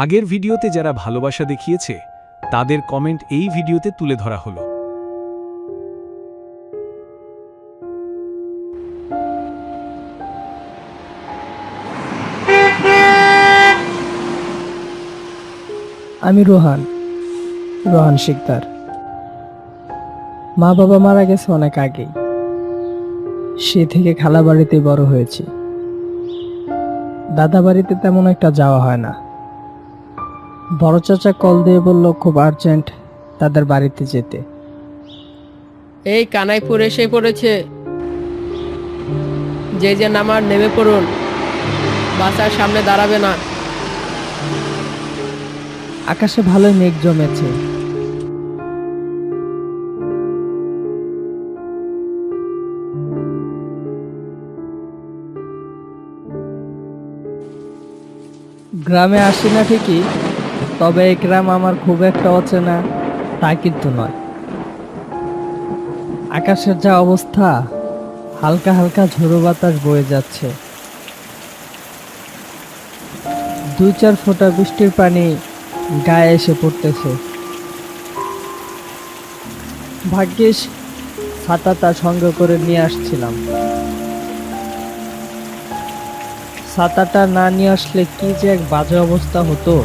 আগের ভিডিওতে যারা ভালোবাসা দেখিয়েছে, তাদের কমেন্ট এই ভিডিওতে তুলে ধরা হলো। আমি রোহান রোহান শিকদার। মা বাবা মারা গেছে অনেক আগেই। সে থেকে খালা বাড়িতে বড় হয়েছি। দাদা বাড়িতে তেমন একটা যাওয়া হয় না। বড় চাচা কল দিয়ে বলল খুব আর্জেন্ট তাদের বাড়িতে যেতে। এই কানাইপুর এসে পড়েছে। যে যে নামার নেমে পড়ুন। বাসার সামনে দাঁড়াবে না। আকাশে ভালোই মেঘ জমেছে। গ্রামে আসি না ঠিকই তবে এই গ্রাম আমার খুব একটা অচেনা তা কিন্তু নয়। আকাশের যা অবস্থা, হালকা হালকা ঝোড়ো বাতাস বয়ে যাচ্ছে। দুই চার ফোঁটা বৃষ্টির পানি গায়ে এসে পড়তেছে। ভাগ্যিস, ছাতাটা সঙ্গে করে নিয়ে আসছিলাম। ছাতাটা না নিয়ে আসলে কি যে এক বাজে অবস্থা হতো।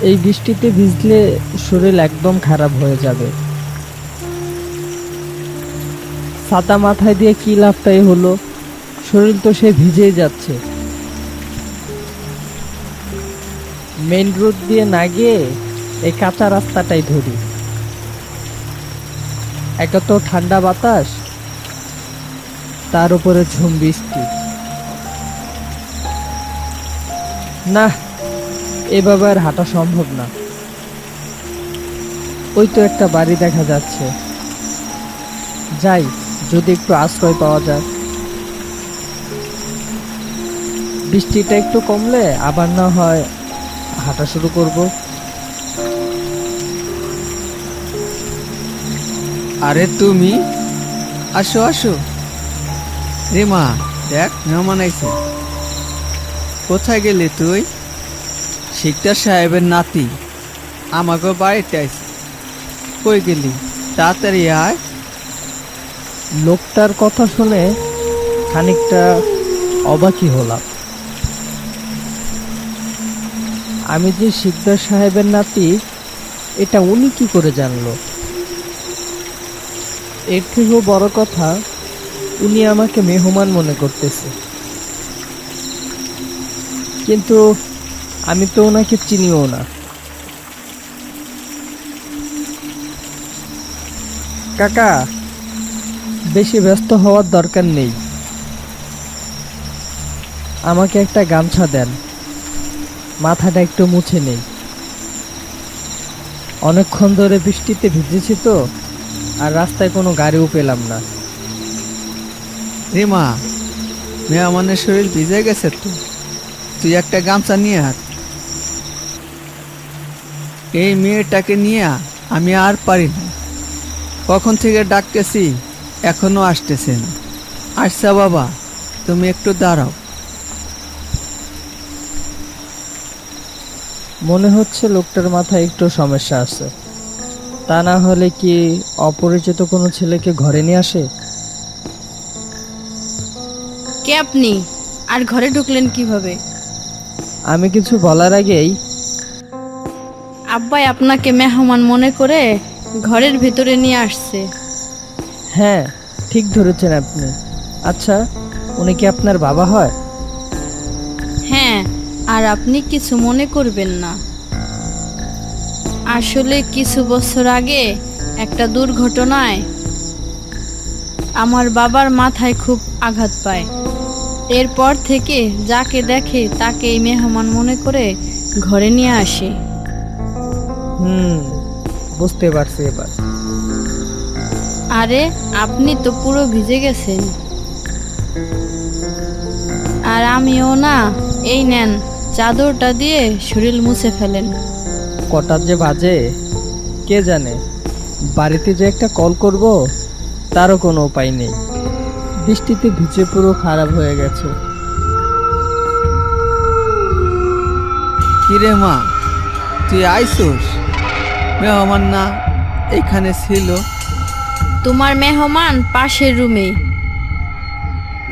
এই বৃষ্টিতে ভিজলে শরীর একদম খারাপ হয়ে যাবে। ছাতা মাথায় দিয়ে কি লাভটাই হলো? শরীর তো সে ভিজেই যাচ্ছে। মেন রোড দিয়ে না গিয়ে এই কাঁচা রাস্তাটাই ধরি। একে তো ঠান্ডা বাতাস, তার উপরে ঝুম বৃষ্টি। না এভাবে আর হাঁটা সম্ভব না। ওই তো একটা বাড়ি দেখা যাচ্ছে। যাই, যদি একটু আশ্রয় পাওয়া যায়। বৃষ্টিটা একটু কমলে আবার না হয় হাঁটা শুরু করব। আরে তুমি? আসো আসো। রে মা, দেখ, মেহমান আইছে। কোথায় গেলে তুই? শিকদার সাহেবের নাতি। আমাকে বাড়িতে আইছে। কই গেলি? তাড়াতাড়ি আয়। লোকটার কথা শুনে খানিকটা অবাকই হলাম। আমি যে শিকদার সাহেবের নাতি, এটা উনি কি করে জানলো? এর থেকেও বড় কথা, উনি আমাকে মেহমান মনে করতেছে। কিন্তু আমি তো ওনাকে চিনিও না। কাকা, বেশি ব্যস্ত হওয়ার দরকার নেই। আমাকে একটা গামছা দেন। মাথাটা একটু মুছে নেই। অনেকক্ষণ ধরে বৃষ্টিতে ভিজেছি তো, আর রাস্তায় কোনো গাড়িও পেলাম না। রে মা মেহমানের শরীর ভিজে গেছে তো। তুই একটা গামছা নিয়ে হাত এই মেয়েটাকে নিয়ে আমি আর পারি না কখন থেকে ডাকতেছি এখনও আসতেছে না। আচ্ছা বাবা তুমি একটু দাঁড়াও। মনে হচ্ছে লোকটার মাথায় একটু সমস্যা আছে। তা না হলে কি অপরিচিত কোনো ছেলেকে ঘরে নিয়ে আসে? কে আপনি? আর ঘরে ঢুকলেন কীভাবে? আমি কিছু বলার আগেই আব্বাই আপনাকে মেহমান মনে করে ঘরের ভেতরে নিয়ে আসছে। হ্যাঁ ঠিক ধরেছেন আপনি। আচ্ছা উনি কি আপনার বাবা হয়? হ্যাঁ আর আপনি কিছু মনে করবেন না। আসলে কিছু বছর আগে একটা দুর্ঘটনায় আমার বাবার মাথায় খুব আঘাত পায়। এরপর থেকে যাকে দেখে তাকে এই মেহমান মনে করে ঘরে নিয়ে আসে। হুম বুঝতে পারছি এবার। আরে আপনি তো পুরো ভিজে গেছেন। আর আমিও না এই নেন চাদরটা দিয়ে শরীর মুছে ফেলেন। কটার যে বাজে কে জানে? বাড়িতে যে একটা কল করব তারও কোনো উপায় নেই। বৃষ্টিতে ভিজে পুরো খারাপ হয়ে গেছে। কিরে মা তুই আইসোস? মেহমান না এখানে ছিল। তোমার মেহমান পাশের রুমে।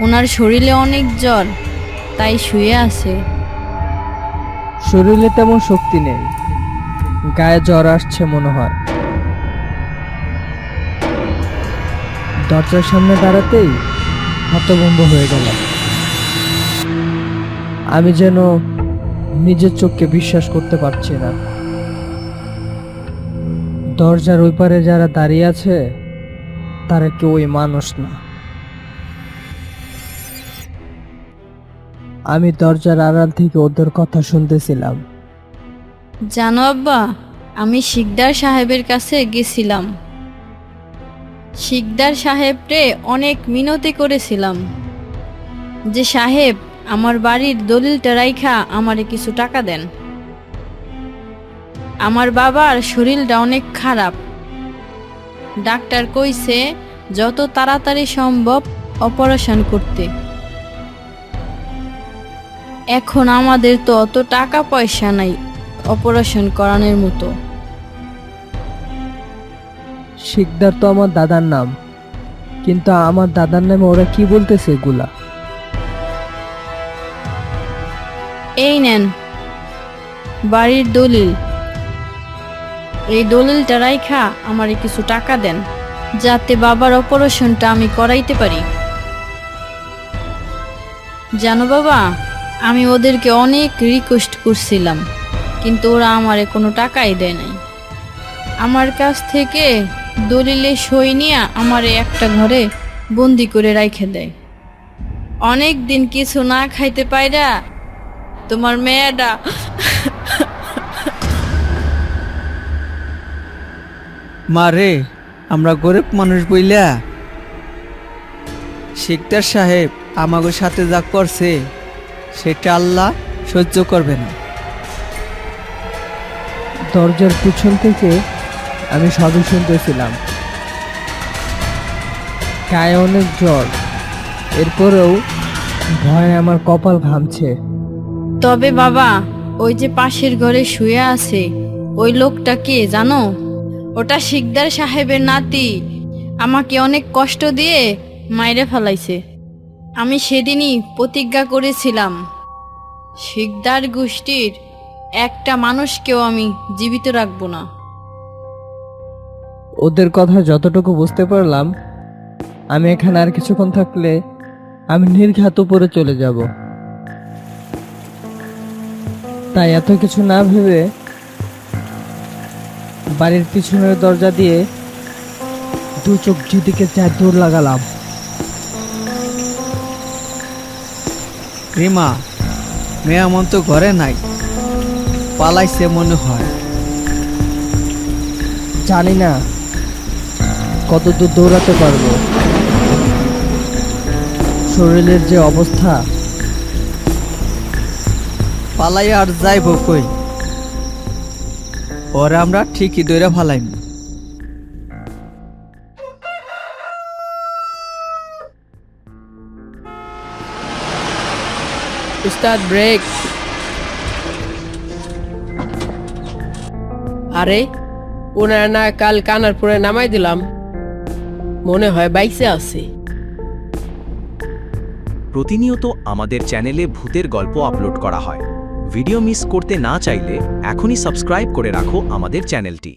ওনার শরীরে অনেক জ্বর তাই শুয়ে আছে। শরীরে তেমন শক্তি নেই। গায়ে জ্বর আসছে মনে হয়। দরজার সামনে দাঁড়াতেই হতভম্ব হয়ে গেলাম। আমি যেন নিজের চোখকে বিশ্বাস করতে পারছি না। দরজার ওই পারে যারা দাঁড়িয়ে আছে, তারা কেউ ওই মানুষ না। আমি দরজার আড়াল থেকে ওদের কথা শুনতেছিলাম। জানো আব্বা, আমি শিকদার সাহেবের কাছে গেছিলাম। শিকদার সাহেবরে অনেক মিনতি করেছিলাম যে, সাহেব, আমার বাড়ির দলিলটা রাইখা আমারে কিছু টাকা দেন। আমার বাবার শরীরটা অনেক খারাপ। ডাক্তার কইছে যত তাড়াতাড়ি সম্ভব অপারেশন করতে। এখন আমাদের তো অত টাকা পয়সা নাই অপারেশন করানোর মতো। শিকদার তো আমার দাদার নাম। কিন্তু আমার দাদার নামে ওরা কি বলতেছে এগুলা? এই নেন বাড়ির দলিল। এই দলিলটা রাইখা আমারে কিছু টাকা দেন, যাতে বাবার অপারেশনটা আমি করাইতে পারি। জানো বাবা, আমি ওদেরকে অনেক রিকোয়েস্ট করছিলাম, কিন্তু ওরা আমারে কোনো টাকাই দেয় নাই। আমার কাছ থেকে দলিলে সই নিয়ে আমারে একটা ঘরে বন্দি করে রাইখে দেয়। অনেক দিন কিছু না খাইতে পাইরা তোমার মেয়েটা মা রে আমরা গরিব মানুষ বইলা। শিকদার সাহেব আমাকে সাথে যা করছে সেটা আল্লাহ সহ্য করবে না। দরজার পিছন থেকে আমি সবই শুনতেছিলাম। গায়ে অনেক জ্বর। এরপরেও ভয়ে আমার কপাল ঘামছে। তবে বাবা ওই যে পাশের ঘরে শুয়ে আছে ওই লোকটা কে জানো? ওটা শিকদার সাহেবের নাতি। আমাকে অনেক কষ্ট দিয়ে মাইরে ফেলাইছে। আমি সেদিনই প্রতিজ্ঞা করেছিলাম, শিকদার গোষ্ঠীর একটা মানুষকেও আমি জীবিত রাখব না। ওদের কথা যতটুকু বুঝতে পারলাম, আমি এখানে আর কিছুক্ষণ থাকলে আমি নির্ঘাত উপরে চলে যাব। তাই এত কিছু না ভেবে বাড়ির পিছনের দরজা দিয়ে দু চোখ যেদিকে চার দৌড় লাগালাম। রিমা মেয়ামন তো ঘরে নাই, পালাইছে মনে হয়। জানি না কত দূর দৌড়াতে পারব। শরীরের যে অবস্থা পালাই আর যাইব কই? ওরা আমরা ঠিকই দৈরা ফালাইম। উস্তাদ ব্রেক আরে ওনার না কাল কানারপুরে নামাই দিলাম। মনে হয় বাইসে আছে। প্রতিনিয়ত আমাদের চ্যানেলে ভূতের গল্প আপলোড করা হয়। ভিডিও মিস করতে না চাইলে এখনই সাবস্ক্রাইব করে রাখো আমাদের চ্যানেলটি